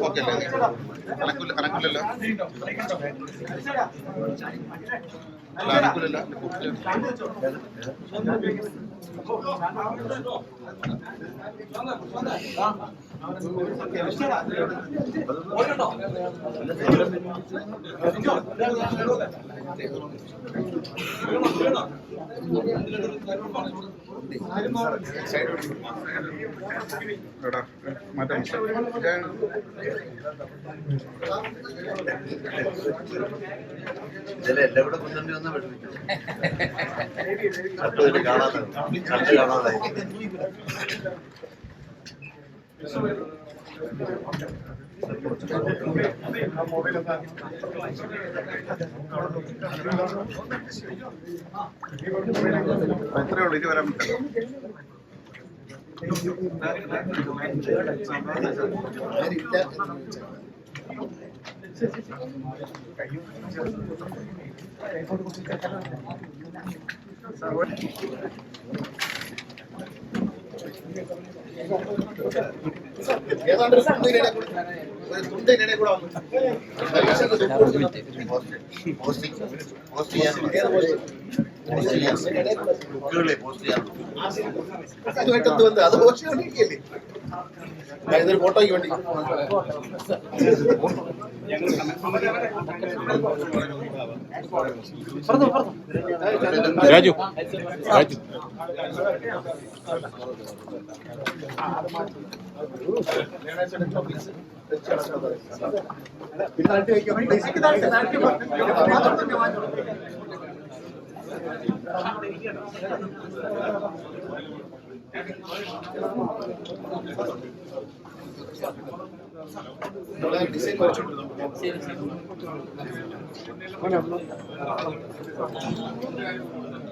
okay അല്ലേ കണക്കില്ല കണക്കില്ലല്ലോ കണക്കില്ലല്ലോ എടാ മാറ്റാം ഇതിലെ എല്ലാം കൂടെ കൊണ്ടുവണ്ടി വന്ന പഠിപ്പിക്കും കട്ട് കാണാതെ കട്ട് കാണാതെ എത്രയേ ഉള്ളൂ ഇത് വരാൻ പറ്റില്ല ഏതാണ്ട് No, no, no, no, no, no, no, no, no, no, no, no, ഇതൊരു ഫോട്ടോയ്ക്ക് വേണ്ടി രാജു രാജു പിന്നെ Bueno,